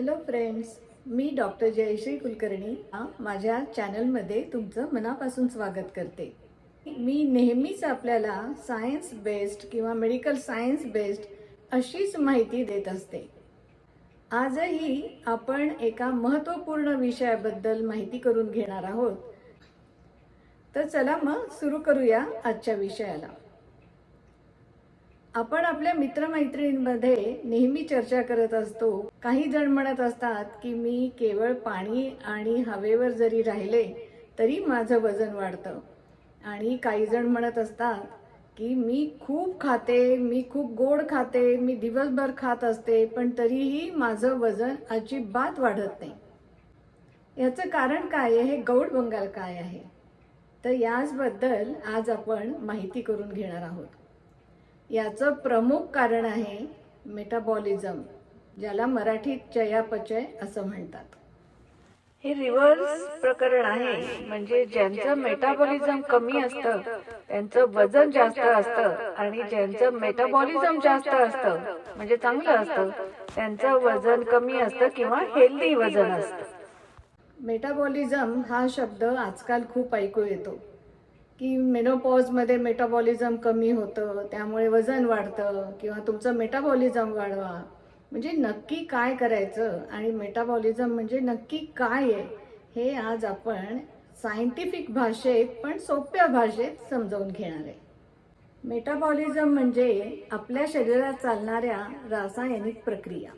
Hello friends मी doctor Jayashree Kulkarni माझ्या चॅनलमध्ये तुमचं मनापासून स्वागत करते. मी नेहमीच आपल्याला सायन्स बेस्ड किंवा मेडिकल सायन्स बेस्ड अशीच माहिती देत असते. आजही आपण एका महत्त्वपूर्ण विषयाबद्दल माहिती करून घेणार आहोत. तर चला मग सुरू करूया आजच्या विषयाला. आपण आपल्या मित्रमैत्रिणींमध्ये नेहमी चर्चा करत असतो. काही जण म्हणत असतात की मी केवळ पाणी आणि हवेवर जरी राहिले तरी माझं वजन वाढतं. आणि काही जण म्हणत असतात की मी खूप खाते मी खूप गोड खाते मी दिवसभर खात असते पण तरीही माझं वजन अजिबात वाढत नाही. याचं कारण काय आहे? हे गौड बंगाल काय आहे? तर याचबद्दल आज आपण माहिती करून घेणार आहोत. याचं प्रमुख कारण आहे मेटाबॉलिझम ज्याला मराठीत चयापचय असं म्हणतात. हे रिव्हर्स प्रकरण आहे म्हणजे ज्यांचं मेटाबॉलिझम कमी असतं त्यांचं वजन जास्त असतं आणि ज्यांचं मेटाबॉलिझम जास्त असतं म्हणजे चांगलं असतं त्यांचं वजन कमी असतं किंवा हेल्दी वजन असतं. मेटाबॉलिझम हा शब्द आजकाल खूप ऐकू येतो. की मेनोपॉजमध्ये मेटाबॉलिझम कमी होतं त्यामुळे वजन वाढतं किंवा तुमचं मेटाबॉलिझम वाढवा. म्हणजे नक्की काय करायचं आणि मेटाबॉलिझम म्हणजे नक्की काय आहे हे आज आपण सायंटिफिक भाषेत पण सोप्या भाषेत समजावून घेणार आहे. मेटाबॉलिझम म्हणजे आपल्या शरीरात चालणाऱ्या रासायनिक प्रक्रिया.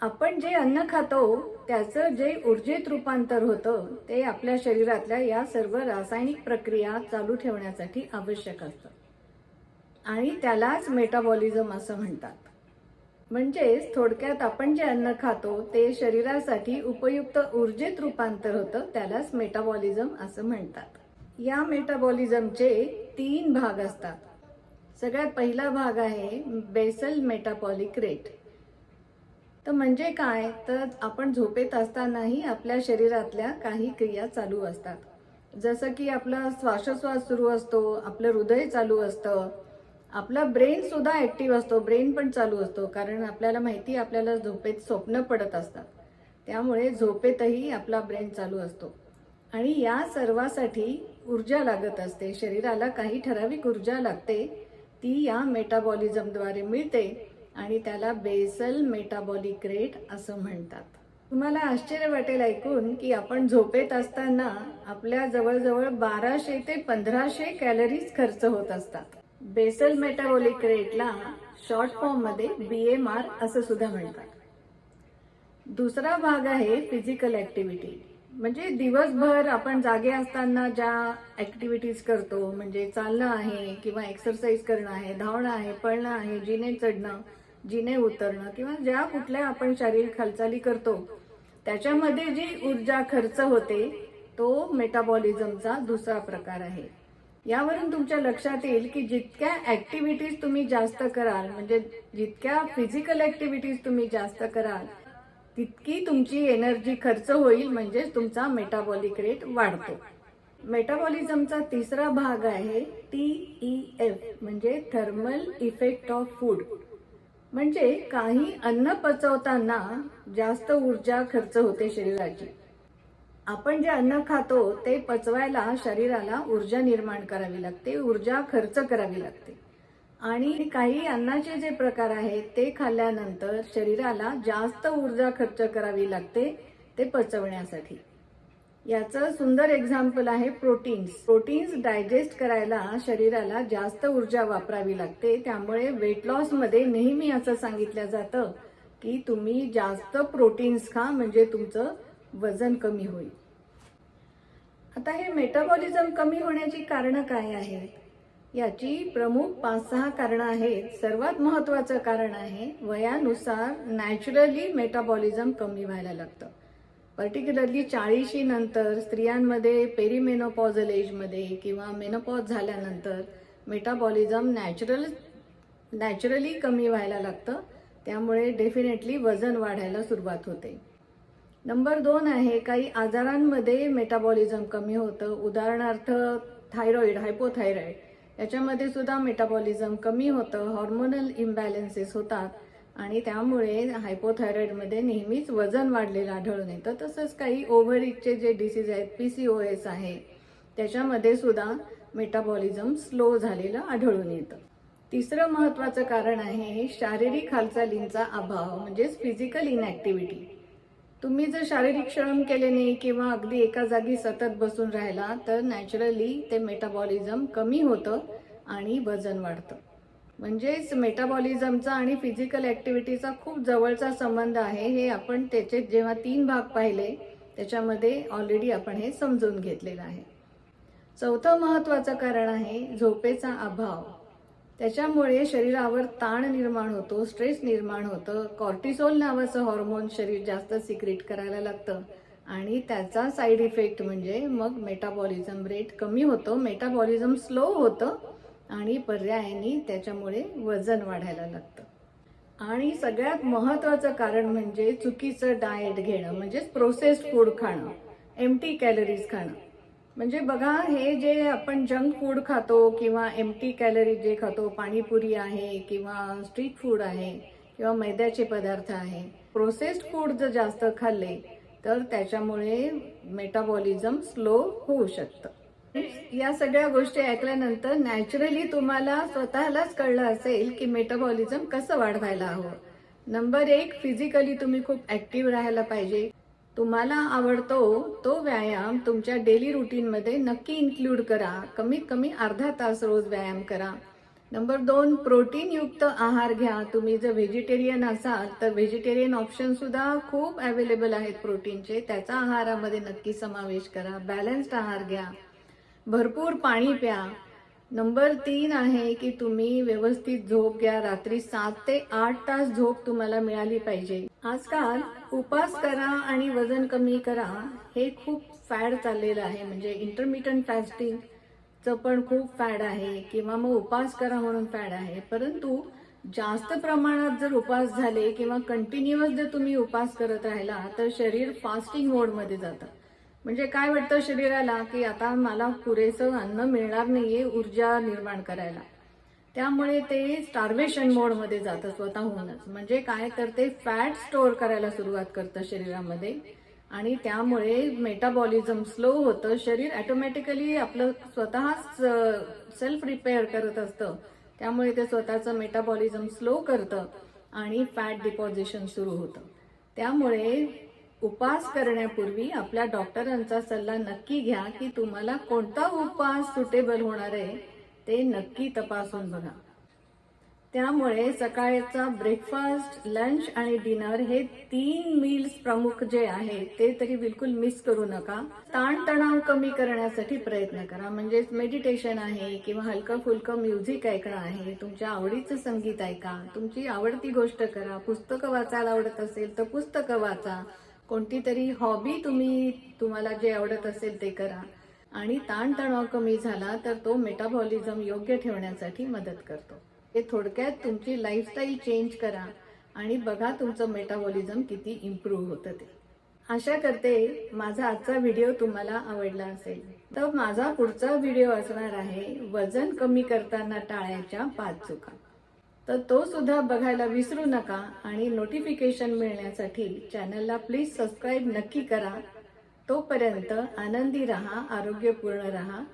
आपण जे अन्न खातो त्याचं जे ऊर्जेत रूपांतर होतं ते आपल्या शरीरातल्या या सर्व रासायनिक प्रक्रिया चालू ठेवण्यासाठी आवश्यक असतं. आणि त्यालाच मेटाबॉलिझम असं म्हणतात. म्हणजेच थोडक्यात आपण जे अन्न खातो ते शरीरासाठी उपयुक्त ऊर्जेत रूपांतर होतं त्यालाच मेटाबॉलिझम असं म्हणतात. या मेटाबॉलिझमचे तीन भाग असतात. सगळ्यात पहिला भाग आहे बेसल मेटाबॉलिक रेट. तर म्हणजे काय? तर आपण झोपेत असतानाही आपल्या शरीरातल्या काही क्रिया चालू असतात. जसं की आपला श्वासोश्वास सुरू असतो आपलं हृदय चालू असतं आपला ब्रेन सुद्धा ॲक्टिव्ह असतो ब्रेन पण चालू असतो कारण आपल्याला माहिती आपल्याला झोपेत स्वप्न पडत असतात. त्यामुळे झोपेतही आपला ब्रेन चालू असतो. आणि या सर्वासाठी ऊर्जा लागत असते. शरीराला काही ठराविक ऊर्जा लागते ती या मेटाबॉलिझमद्वारे मिळते. आणि त्याला बेसल मेटाबॉलिक रेट असं म्हणतात. तुम्हाला आश्चर्य वाटेल ऐकून की आपण झोपेत असताना आपल्या जवळजवळ बाराशे ते पंधराशे कॅलरीज खर्च होत असतात. बेसल मेटाबॉलिक रेटला शॉर्ट फॉर्ममध्ये बीएमआर असं सुद्धा म्हणतात. दुसरा भाग आहे फिजिकल ऍक्टिव्हिटी म्हणजे दिवसभर आपण जागे असताना ज्या ऍक्टिव्हिटीज करतो म्हणजे चालणं आहे किंवा एक्सरसाइज करणं आहे धावणं आहे पळणं आहे जिने चढणं जिने उतरणं किंवा ज्या कुठल्या आपण शारीरिक हालचाली करतो त्याच्यामध्ये जी ऊर्जा खर्च होते तो मेटाबॉलिझमचा दुसरा प्रकार आहे. यावरून तुमच्या लक्षात येईल की जितक्या ऍक्टिव्हिटीज तुम्ही जास्त कराल म्हणजे जितक्या फिजिकल ऍक्टिव्हिटीज तुम्ही जास्त कराल तितकी तुमची एनर्जी खर्च होईल म्हणजेच तुमचा मेटाबॉलिक रेट वाढतो. मेटाबॉलिझमचा तिसरा भाग आहे टी ई एफ म्हणजे थर्मल इफेक्ट ऑफ फूड म्हणजे काही अन्न पचवताना जास्त ऊर्जा खर्च होते शरीराची. आपण जे अन्न खातो ते पचवायला शरीराला ऊर्जा निर्माण करावी लागते ऊर्जा खर्च करावी लागते. आणि काही अन्नाचे जे प्रकार आहेत ते खाल्ल्यानंतर शरीराला जास्त ऊर्जा खर्च करावी लागते ते पचवण्यासाठी. याचं सुंदर एक्झाम्पल आहे प्रोटीन्स प्रोटीन्स डायजेस्ट करायला शरीराला जास्त ऊर्जा वापरावी लागते. त्यामुळे वेट लॉसमध्ये नेहमी असं सांगितलं जातं की तुम्ही जास्त प्रोटीन्स खा म्हणजे तुमचं वजन कमी होईल. आता हे मेटाबॉलिझम कमी होण्याची कारणं काय आहेत? याची प्रमुख पाच सहा कारणं आहेत. सर्वात महत्वाचं कारण आहे वयानुसार नॅचरली मेटाबॉलिझम कमी व्हायला लागतं. पर्टिक्युलरली चाळीशी नंतर स्त्रियांमध्ये पेरीमेनोपॉझल एजमध्ये किंवा मेनोपॉज झाल्यानंतर मेटाबॉलिझम नॅचरल नॅचरली कमी व्हायला लागतं. त्यामुळे डेफिनेटली वजन वाढायला सुरुवात होते. नंबर दोन आहे काही आजारांमध्ये मेटाबॉलिझम कमी होतं. उदाहरणार्थ थायरॉईड हायपोथायरॉईड याच्यामध्ये सुद्धा मेटाबॉलिझम कमी होतं. हॉर्मोनल इम्बॅलन्सेस होतात. आणि त्यामुळे हायपोथायरॉईडमध्ये नेहमीच वजन वाढलेलं आढळून येतं. तसंच काही ओव्हरईजचे जे डिसीज आहेत पी सी ओ एस आहे त्याच्यामध्ये सुद्धा मेटाबॉलिझम स्लो झालेलं आढळून येतं. तिसरं महत्त्वाचं कारण आहे शारीरिक हालचालींचा अभाव म्हणजेच फिजिकल इनॲक्टिव्हिटी तुम्ही जर शारीरिक श्रम केले नाही किंवा अगदी एका जागी सतत बसून राहिला तर नॅचरली ते मेटाबॉलिझम कमी होतं आणि वजन वाढतं. म्हणजेच मेटाबॉलिझमचा आणि फिजिकल ॲक्टिव्हिटीचा खूप जवळचा संबंध आहे. हे आपण त्याचे जेव्हा तीन भाग पाहिले त्याच्यामध्ये ऑलरेडी आपण हे समजून घेतलेलं आहे. चौथं महत्त्वाचं कारण आहे झोपेचा अभाव. त्याच्यामुळे शरीरावर ताण निर्माण होतो स्ट्रेस निर्माण होतं. कॉर्टिसोल नावाचं हॉर्मोन शरीर जास्त सिक्रेट करायला लागतं. आणि त्याचा साईड इफेक्ट म्हणजे मग मेटाबॉलिझम रेट कमी होतं. मेटाबॉलिझम स्लो होतं. आणि पर्यायाने त्याच्यामुळे वजन वाढायला लागतं. आणि सगळ्यात महत्त्वाचं कारण म्हणजे चुकीचं डाएट घेणं म्हणजेच प्रोसेस्ड फूड खाणं एमटी कॅलरीज खाणं. म्हणजे बघा हे जे आपण जंक फूड खातो किंवा एमटी कॅलरी जे खातो पाणीपुरी आहे किंवा स्ट्रीट फूड आहे किंवा मैद्याचे पदार्थ आहे प्रोसेस्ड फूड जर जास्त खाल्ले तर त्याच्यामुळे मेटाबॉलिझम स्लो होऊ शकतं. या सगळ्या गोष्टी ऐकल्यानंतर नॅचरली तुम्हाला स्वतःलाच कळलं असेल की मेटाबॉलिझम कसं वाढवायला हवं. नंबर एक फिजिकली तुम्ही खूप ऍक्टिव्ह राहायला पाहिजे. तुम्हाला आवडतो तो व्यायाम तुमच्या डेली रुटीनमध्ये नक्की इन्क्लूड करा. कमीत कमी अर्धा तास रोज व्यायाम करा. नंबर दोन प्रोटीनयुक्त आहार घ्या. तुम्ही जर व्हेजिटेरियन असाल तर व्हेजिटेरियन ऑप्शन सुद्धा खूप अवेलेबल आहेत प्रोटीनचे त्याचा आहारामध्ये नक्की समावेश करा. बॅलन्स्ड आहार घ्या. भरपूर पाणी प्या. नंबर तीन आहे की तुम्ही व्यवस्थित झोप घ्या. रात्री सात ते आठ तास झोप तुम्हाला मिळाली पाहिजे. आजकाल उपास करा आणि वजन कमी करा. हे खूप फॅड चाललेलं आहे. म्हणजे इंटरमिटंट फॅस्टिंगचं पण खूप फॅड आहे किंवा मग उपास करा म्हणून फॅड आहे. परंतु जास्त प्रमाणात जर उपास झाले किंवा कंटिन्युअस जर तुम्ही उपास करत राहिला तर शरीर फास्टिंग मोडमध्ये जातं. म्हणजे काय वाटतं शरीराला की आता मला पुरेसं अन्न मिळणार नाहीये ऊर्जा निर्माण करायला? त्यामुळे ते स्टार्वेशन मोडमध्ये जातं स्वतःहूनच. म्हणजे काय तर ते फॅट स्टोअर करायला सुरुवात करतं शरीरामध्ये. आणि त्यामुळे मेटाबॉलिझम स्लो होतं. शरीर ॲटोमॅटिकली आपलं स्वतःच सेल्फ रिपेअर करत असतं. त्यामुळे ते स्वतःचं मेटाबॉलिझम स्लो करतं आणि फॅट डिपॉझिशन सुरू होतं. त्यामुळे उपास करण्यापूर्वी आपल्या डॉक्टरांचा सल्ला नक्की घ्या की तुम्हाला कोणता उपास सुटेबल होणार आहे ते नक्की तपासून बघा. त्यामुळे सकाळचा ब्रेकफास्ट लंच आणि डिनर हे तीन मील्स प्रमुख जे आहेत ते तरी बिलकुल मिस करू नका. ताणतणाव कमी करण्यासाठी प्रयत्न करा. म्हणजेच मेडिटेशन आहे किंवा हलकं फुलकं म्युझिक ऐकणं आहे तुमच्या आवडीचं संगीत ऐका तुमची आवडती गोष्ट करा पुस्तकं वाचायला आवडत असेल तर पुस्तकं वाचा. कोणती तरी हॉबी तुम्ही तुम्हाला जे आवडत असेल ते करा. आणि ताणतणाव कमी झाला तर तो मेटाबॉलिझम योग्य ठेवण्यासाठी मदत करतो. हे थोडक्यात तुमची लाईफस्टाईल चेंज करा आणि बघा तुमचं मेटाबॉलिझम किती इम्प्रूव्ह होतं ते. आशा करते माझा आजचा व्हिडिओ तुम्हाला आवडला असेल. तर माझा पुढचा व्हिडिओ असणार आहे वजन कमी करताना टाळायच्या पाच चुका. तर तो सुद्धा बघायला विसरू नका आणि नोटिफिकेशन मिळण्यासाठी चॅनलला प्लीज सबस्क्राईब नक्की करा. तोपर्यंत आनंदी रहा आरोग्यपूर्ण रहा.